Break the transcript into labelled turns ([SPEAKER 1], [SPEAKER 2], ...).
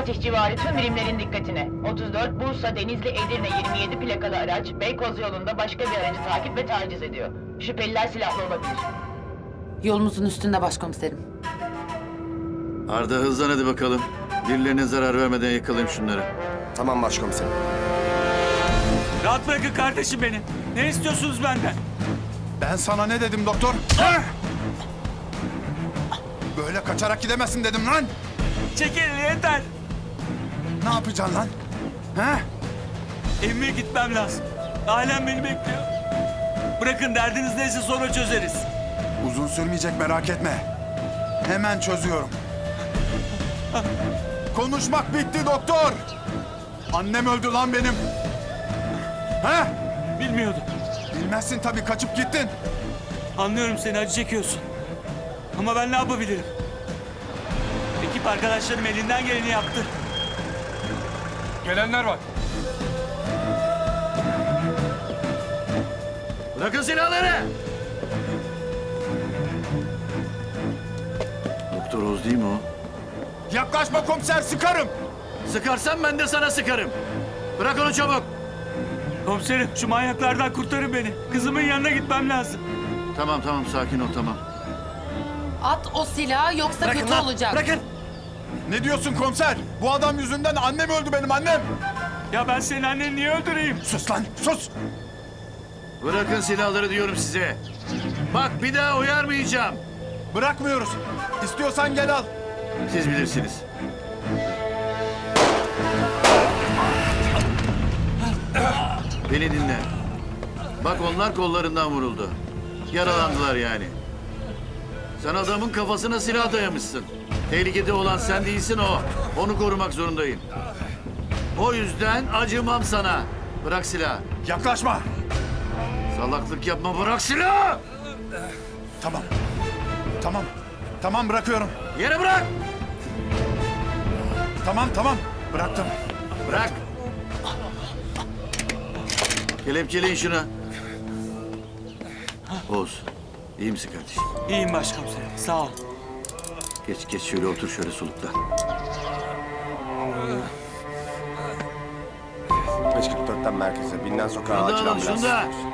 [SPEAKER 1] Fatih civarı tüm birimlerin dikkatine. 34 Bursa Denizli Edirne 27 plakalı araç Beykoz yolunda başka bir aracı takip ve taciz ediyor. Şüpheliler silahlı olabilir.
[SPEAKER 2] Yolumuzun üstünde başkomiserim.
[SPEAKER 3] Arda hızlan hadi bakalım. Birilerine zarar vermeden yakalayayım şunları.
[SPEAKER 4] Tamam başkomiserim.
[SPEAKER 5] Rahat bırakın kardeşim beni. Ne istiyorsunuz benden?
[SPEAKER 6] Ben sana ne dedim doktor? Böyle kaçarak gidemezsin dedim lan.
[SPEAKER 5] Çekilin yeter.
[SPEAKER 6] Ne yapacaksın lan? Ha?
[SPEAKER 5] Evime gitmem lazım. Ailem beni bekliyor. Bırakın derdiniz neyse sonra çözeriz.
[SPEAKER 6] Uzun sürmeyecek merak etme. Hemen çözüyorum. Konuşmak bitti doktor. Annem öldü lan benim. Ha?
[SPEAKER 5] Bilmiyordum.
[SPEAKER 6] Bilmezsin tabii kaçıp gittin.
[SPEAKER 5] Anlıyorum seni acı çekiyorsun. Ama ben ne yapabilirim? Ekip arkadaşlarım elinden geleni yaptı.
[SPEAKER 7] Gelenler var.
[SPEAKER 3] Bırakın silahları! Doktor Oz değil mi o?
[SPEAKER 6] Yaklaşma komiser sıkarım.
[SPEAKER 3] Sıkarsan ben de sana sıkarım. Bırak onu çabuk.
[SPEAKER 5] Komiserim şu manyaklardan kurtarın beni. Kızımın yanına gitmem lazım.
[SPEAKER 3] Tamam tamam sakin ol tamam.
[SPEAKER 2] At o silahı yoksa kötü olacak.
[SPEAKER 3] Bırakın.
[SPEAKER 6] Ne diyorsun komiser? Bu adam yüzünden annem öldü benim annem.
[SPEAKER 5] Ya ben senin anneni niye öldüreyim?
[SPEAKER 6] Sus lan sus.
[SPEAKER 3] Bırakın silahları diyorum size. Bak bir daha uyarmayacağım.
[SPEAKER 6] Bırakmıyoruz. İstiyorsan gel al.
[SPEAKER 3] Siz bilirsiniz. Beni dinle. Bak onlar kollarından vuruldu. Yaralandılar yani. Sen adamın kafasına silah dayamışsın. Tehlikede olan sen değilsin o. Onu korumak zorundayım. O yüzden acımam sana. Bırak silahı.
[SPEAKER 6] Yaklaşma.
[SPEAKER 3] Salaklık yapma bırak silahı.
[SPEAKER 6] Tamam. Tamam. Tamam bırakıyorum.
[SPEAKER 3] Yere bırak.
[SPEAKER 6] Tamam tamam. Bıraktım.
[SPEAKER 3] Bırak. Kelepçeleyin şunu. Oğuz, iyi misin kardeşim?
[SPEAKER 5] İyiyim başkomiserim sağ ol.
[SPEAKER 3] Geç geç şöyle otur şöyle solukta.
[SPEAKER 4] 544'ten merkeze. Binden sokağa
[SPEAKER 3] Şunu da
[SPEAKER 4] acil
[SPEAKER 3] alın
[SPEAKER 4] ambulans.
[SPEAKER 3] şunu da.
[SPEAKER 4] istiyoruz.